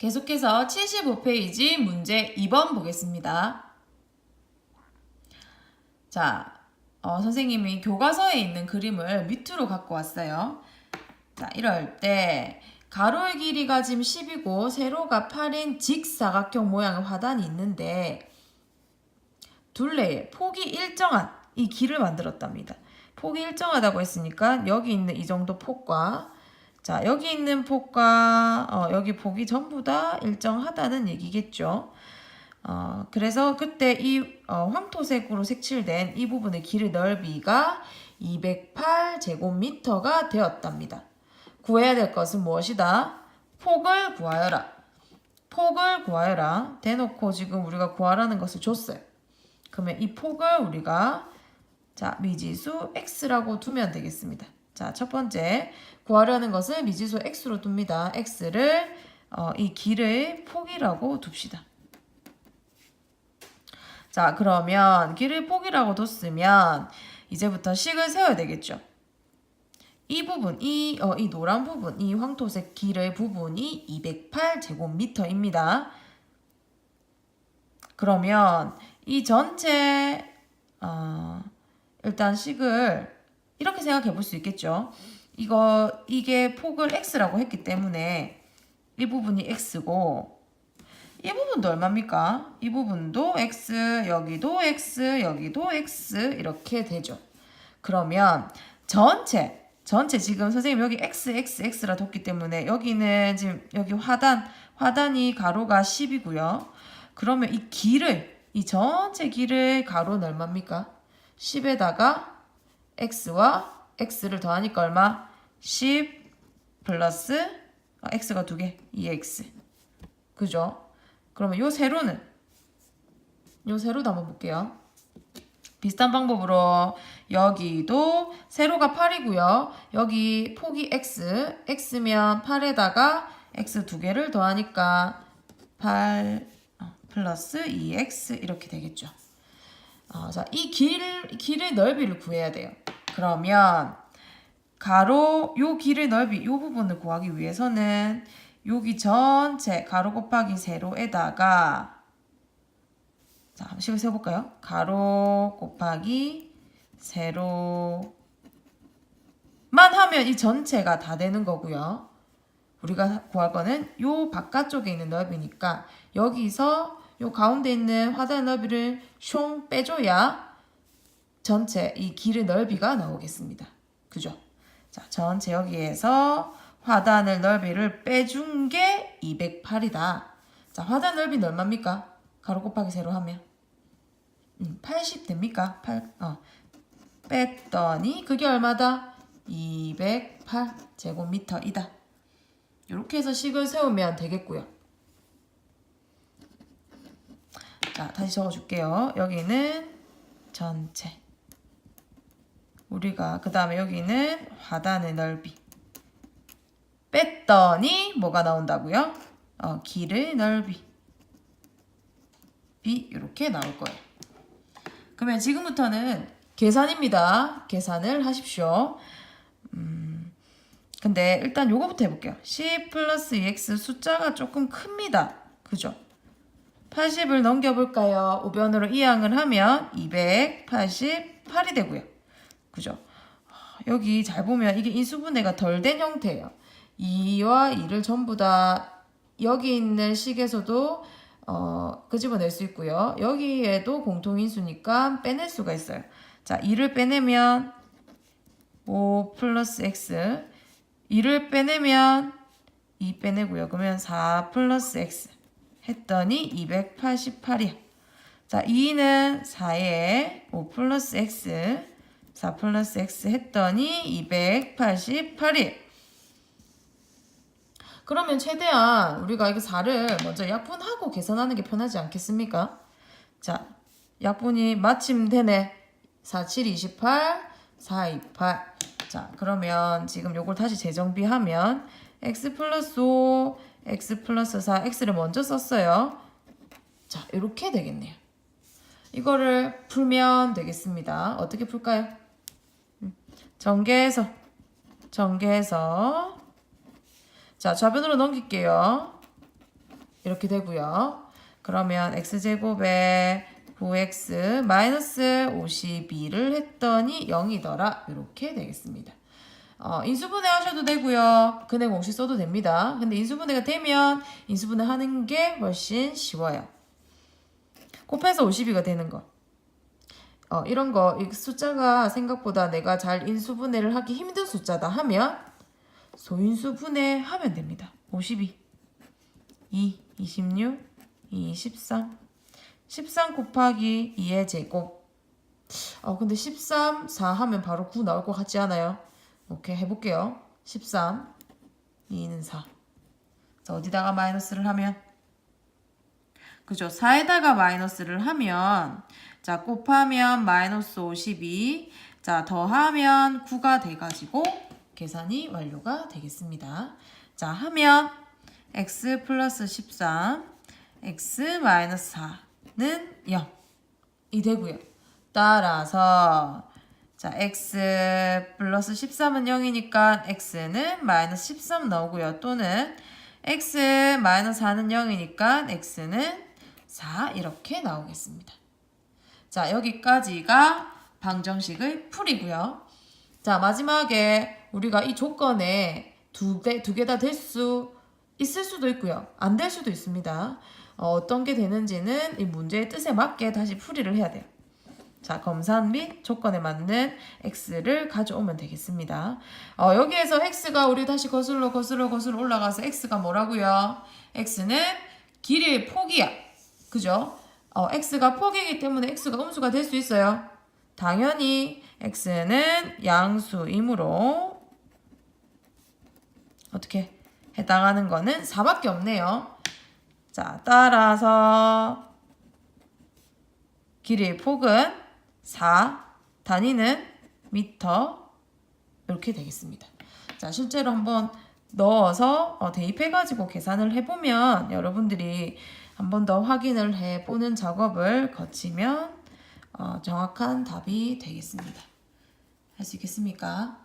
계속해서 75페이지 문제 2번 보겠습니다. 자, 어, 선생님이 교과서에 있는 그림을 밑으로 갖고 왔어요. 자, 이럴 때 가로의 길이가 지금 10이고 세로가 8인 직사각형 모양의 화단이 있는데 둘레의 폭이 일정한 이 길을 만들었답니다. 폭이 일정하다고 했으니까 여기 있는 이 정도 폭과 자 여기 있는 폭과 어, 여기 폭이 전부 다 일정하다는 얘기겠죠. 어, 그래서 그때 이 어, 황토색으로 색칠된 이 부분의 길의 넓이가 208제곱미터가 되었답니다. 구해야 될 것은 무엇이다? 폭을 구하여라. 폭을 구하여라. 대놓고 지금 우리가 구하라는 것을 줬어요. 그러면 이 폭을 우리가 자 미지수 x라고 두면 되겠습니다. 자 첫 번째 구하려는 것은 미지수 x로 둡니다. x를 어, 이 길의 폭이라고 둡시다. 자 그러면 길의 폭이라고 뒀으면 이제부터 식을 세워야 되겠죠. 이 부분, 이, 어, 이 노란 부분, 이 황토색 길의 부분이 208제곱미터입니다. 그러면 이 전체, 어, 일단 식을 이렇게 생각해 볼 수 있겠죠. 이거, 이게 폭을 x라고 했기 때문에 이 부분이 x고, 이 부분도 얼마입니까? 이 부분도 x, 여기도 x, 여기도 x, 이렇게 되죠. 그러면 전체, 전체 지금 선생님 여기 x, x, x라 뒀기 때문에 여기는 지금 여기 화단, 화단이 가로가 10이고요. 그러면 이 길을, 이 전체 길의 가로는 얼마입니까? 10에다가 x와 x를 더하니까 얼마? 10 플러스 아, x가 두 개, 2x. 그죠? 그러면 요 세로는 요 세로도 한번 볼게요. 비슷한 방법으로 여기도 세로가 8이고요. 여기 폭이 x, x면 8에다가 x 두 개를 더하니까 8 어, 플러스 2x 이렇게 되겠죠. 어, 자, 이 길, 길의 넓이를 구해야 돼요. 그러면 가로 요 길의 넓이 요 부분을 구하기 위해서는 여기 전체 가로 곱하기 세로에다가 자, 한번 식을 세볼까요? 가로 곱하기 세로만 하면 이 전체가 다 되는 거고요. 우리가 구할 거는 요 바깥쪽에 있는 넓이니까 여기서 요 가운데 있는 화단의 넓이를 숑 빼줘야 전체 이 길의 넓이가 나오겠습니다. 그죠? 자, 전체 여기에서 화단의 넓이를 빼준 게 208이다. 자, 화단 넓이는 얼마입니까? 가로 곱하기 세로 하면 음, 80 됩니까? 8, 어. 뺐더니 그게 얼마다? 208 제곱미터이다. 이렇게 해서 식을 세우면 되겠고요. 자, 다시 적어줄게요. 여기는 전체. 우리가 그 다음에 여기는 화단의 넓이. 뺐더니 뭐가 나온다고요? 어, 길의 넓이. 비 이렇게 나올 거예요. 그러면 지금부터는 계산입니다. 계산을 하십시오. 음, 근데 일단 요거부터 해볼게요. 10 플러스 2x 숫자가 조금 큽니다. 그죠? 80을 넘겨볼까요? 우변으로 이항을 하면 288이 되고요. 그죠? 여기 잘 보면 이게 인수분해가 덜 된 형태예요. 2와 2를 전부 다 여기 있는 식에서도 어, 끄집어낼 수 있고요. 여기에도 공통인수니까 빼낼 수가 있어요. 자, 2를 빼내면 5 플러스 x 2를 빼내면 2 빼내고요. 그러면 4 플러스 x 했더니 288이야. 자, 2는 4에 5 플러스 x 4 플러스 x 했더니 288이 그러면 최대한 우리가 이거 4를 먼저 약분하고 계산하는 게 편하지 않겠습니까? 자, 약분이 마침 되네. 4, 7, 28, 4, 28. 자, 그러면 지금 요걸 다시 재정비하면 x 플러스 5, x 플러스 4, x를 먼저 썼어요. 자, 이렇게 되겠네요. 이거를 풀면 되겠습니다. 어떻게 풀까요? 음, 전개해서, 전개해서 자, 좌변으로 넘길게요. 이렇게 되고요. 그러면 x제곱에 9x 마이너스 52를 했더니 0이더라. 이렇게 되겠습니다. 어, 인수분해 하셔도 되고요. 근해 공식 써도 됩니다. 근데 인수분해가 되면 인수분해 하는 게 훨씬 쉬워요. 곱해서 52가 되는 거. 어, 이런 거, 이 숫자가 생각보다 내가 잘 인수분해를 하기 힘든 숫자다 하면 소인수분해 하면 됩니다. 52, 2, 26, 2, 13. 13 곱하기 2의 제곱. 어, 근데 13, 4 하면 바로 9 나올 것 같지 않아요? 오케이, 해볼게요. 13, 2는 4. 자, 어디다가 마이너스를 하면? 그죠? 4에다가 마이너스를 하면, 자, 곱하면 마이너스 52, 자, 더하면 9가 돼가지고 계산이 완료가 되겠습니다. 자, 하면 x 플러스 13, x 마이너스 4는 0이 되고요. 따라서 자, x 플러스 13은 0이니까 x는 마이너스 13 나오고요. 또는 x 마이너스 4는 0이니까 x는 4 이렇게 나오겠습니다. 자, 여기까지가 방정식의 풀이고요. 자, 마지막에 우리가 이 조건에 두 개, 두 개 다 될 수 있을 수도 있고요. 안 될 수도 있습니다. 어, 떤게 되는지는 이 문제의 뜻에 맞게 다시 풀이를 해야 돼요. 자, 검산 및 조건에 맞는 x를 가져오면 되겠습니다. 어, 여기에서 x가 우리 다시 거슬러 거슬러 거슬러 올라가서 x가 뭐라고요? x는 길이의 폭이야. 그죠? 어, x가 폭이기 때문에 x가 음수가 될 수 있어요. 당연히 x는 양수이므로 어떻게 해당하는 거는 4밖에 없네요. 자, 따라서 길이의 폭은 4, 단위는 미터 이렇게 되겠습니다. 자, 실제로 한번 넣어서 어, 대입해가지고 계산을 해보면 여러분들이 한 번 더 확인을 해보는 작업을 거치면 어, 정확한 답이 되겠습니다. 할 수 있겠습니까?